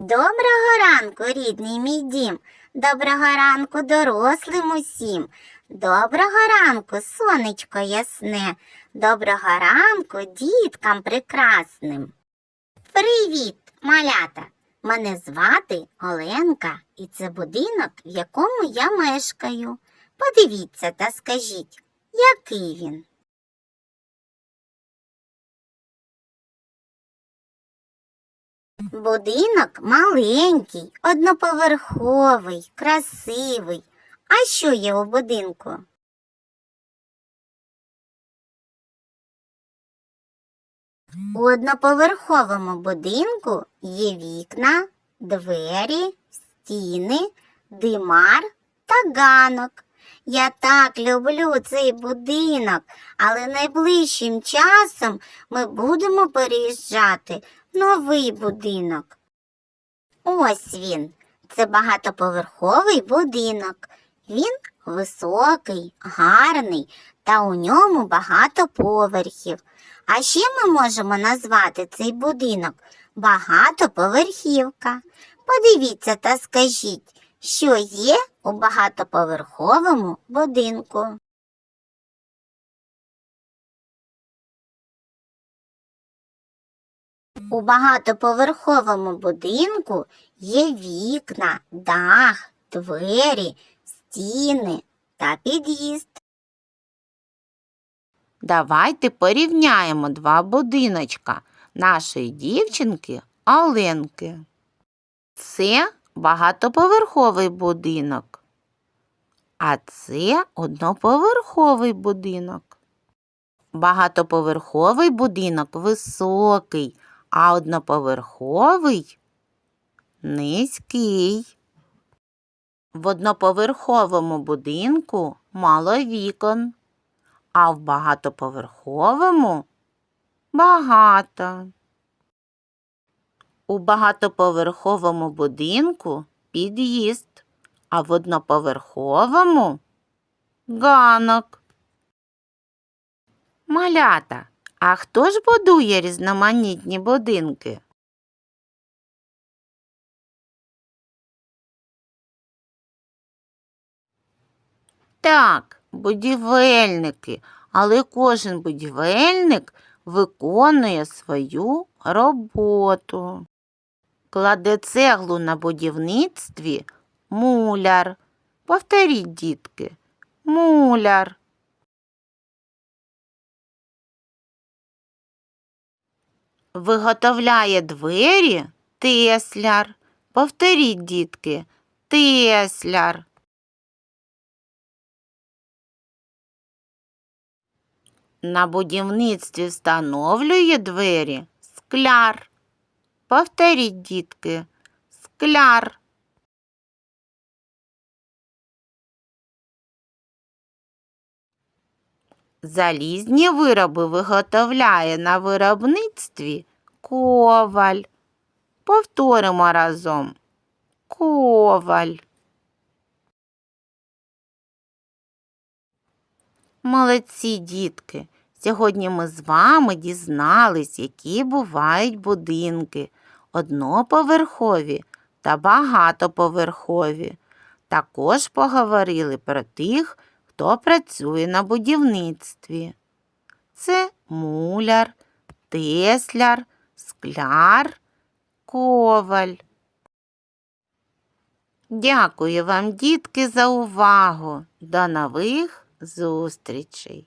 Доброго ранку, рідний мій дім. Доброго ранку, дорослим усім. Доброго ранку, сонечко ясне. Доброго ранку, діткам прекрасним. Привіт, малята! Мене звати Оленка, і це будинок, в якому я мешкаю. Подивіться та скажіть, який він? Будинок маленький, одноповерховий, красивий. А що є у будинку? У одноповерховому будинку є вікна, двері, стіни, димар та ганок. Я так люблю цей будинок, але найближчим часом ми будемо переїжджати новий будинок. Ось він. Це багатоповерховий будинок. Він високий, гарний, та у ньому багато поверхів. А ще ми можемо назвати цей будинок багатоповерхівка. Подивіться та скажіть, що є у багатоповерховому будинку. У багатоповерховому будинку є вікна, дах, двері, стіни та під'їзд. Давайте порівняємо два будиночка нашої дівчинки Оленки. Це багатоповерховий будинок, а це одноповерховий будинок. Багатоповерховий будинок високий, а одноповерховий низький. В одноповерховому будинку мало вікон а в багатоповерховому багато. У багатоповерховому будинку під'їзд, а в одноповерховому ганок. Малята, а хто ж будує різноманітні будинки? Так, будівельники, але кожен будівельник виконує свою роботу. Кладе цеглу на будівництві муляр. Повторіть, дітки, муляр. Виготовляє двері тесляр. Повторіть, дітки, тесляр. На будівництві встановлює двері скляр. Повторіть, дітки, скляр. Залізні вироби виготовляє на виробництві коваль. Повторимо разом. Коваль. Молодці, дітки! Сьогодні ми з вами дізнались, які бувають будинки одноповерхові та багатоповерхові. Також поговорили про тих, хто працює на будівництві. Це муляр, тесляр, скляр, коваль. Дякую вам, дітки, за увагу. До нових зустрічей!